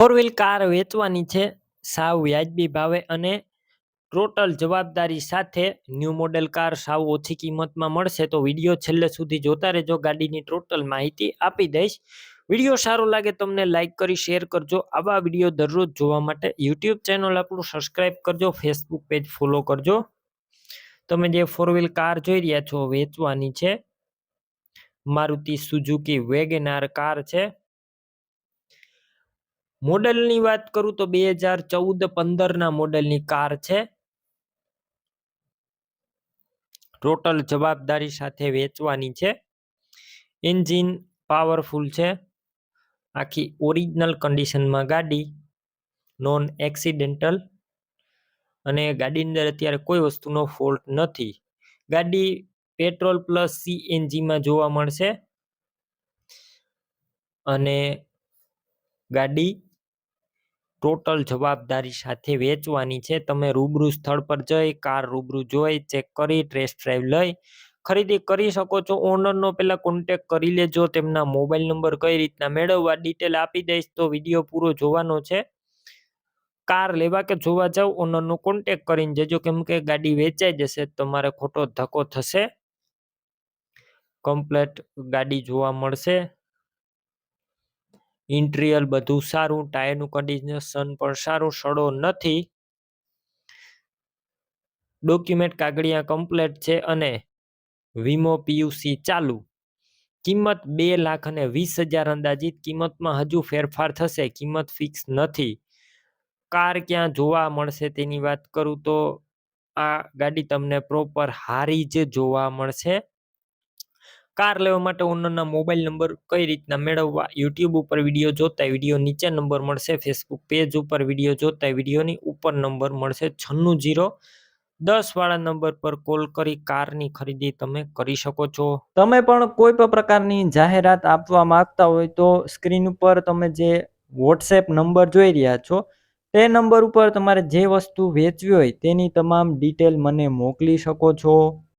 Four wheel car વેચવાની છે, સાવ વ્યાજબી ભાવે અને ટોટલ જવાબદારી સાથે ન્યૂ મોડેલ કાર સાવ ઓછી કિંમતમાં મળશે તો વીડિયો છેલ્લે સુધી જોતા રહેજો. ગાડીની ટોટલ માહિતી આપી દઈશ. વીડિયો સારો લાગે તમને લાઈક કરી શેર કરજો. આવા વીડિયો દરરોજ જોવા માટે યુટ્યુબ ચેનલ આપણું સબસ્ક્રાઈબ કરજો. ફેસબુક પેજ ફોલો કરજો. તમે જે ફોર વ્હીલ કાર જોઈ રહ્યા છો, વેચવાની છે, મારુતિ સુઝુકી વેગેનાર કાર છે. મોડેલની વાત કરું તો બે હજાર ચૌદ પંદરના મોડલની કાર છે. ટોટલ જવાબદારી સાથે વેચવાની છે. એન્જિન પાવરફુલ છે. આખી ઓરિજિનલ કન્ડિશનમાં ગાડી, નોન એક્સિડેન્ટલ અને ગાડીની અંદર અત્યારે કોઈ વસ્તુનો ફોલ્ટ નથી. ગાડી પેટ્રોલ પ્લસ સીએનજીમાં જોવા મળશે. અને ગાડી ટોટલ જવાબદારી સાથે વેચવાની છે. તમે રૂબરૂ સ્થળ પર જઈ, કાર રૂબરૂ જોઈ, ચેક કરી, ટેસ્ટ ડ્રાઈવ લઈ, ખરીદી કરી શકો છો. ઓનરનો પહેલાં કોન્ટેક કરી લેજો. તેમના મોબાઈલ નંબર કઈ રીતના મેળવવા ડિટેલ આપી દઈશ તો વીડિયો પૂરો જોવાનો છે. કાર લેવા કે જોવા જાવ, ઓનરનો કોન્ટેક કરીને જજો. કેમ કે ગાડી વેચાઈ જશે, તમારે ખોટો ધક્કો થશે. કમ્પ્લેટ ગાડી જોવા મળશે. ઇન્ટિરિયર બધું સારું, ટાયરનું કન્ડિશન પણ સારું, સડો નથી. ડોક્યુમેન્ટ કાગળિયા કમ્પ્લેટ છે અને વીમો પીયુસી ચાલુ. કિંમત બે લાખ અને વીસ હજાર અંદાજિત. કિંમતમાં હજુ ફેરફાર થશે, કિંમત ફિક્સ નથી. કાર ક્યાં જોવા મળશે તેની વાત કરું તો આ ગાડી તમને પ્રોપર હારી જ જોવા મળશે. કાર લેવા માટે ઓનરના મોબાઈલ નંબર કઈ રીતના મેળવવા? યુટ્યુબ ઉપર વીડિયો જોતા વીડિયો નીચે નંબર મળશે. ફેસબુક પેજ ઉપર વીડિયો જોતા વિડીયોની ઉપર નંબર મળશે. છન્નું જીરો દસ વાળા નંબર પર કોલ કરી કારની ખરીદી તમે કરી શકો છો. તમે પણ કોઈ પણ પ્રકારની જાહેરાત આપવા માંગતા હોય તો સ્ક્રીન ઉપર તમે જે વોટ્સએપ નંબર જોઈ રહ્યા છો, તે નંબર ઉપર તમારે જે વસ્તુ વેચવી હોય તેની તમામ ડિટેલ મને મોકલી શકો છો.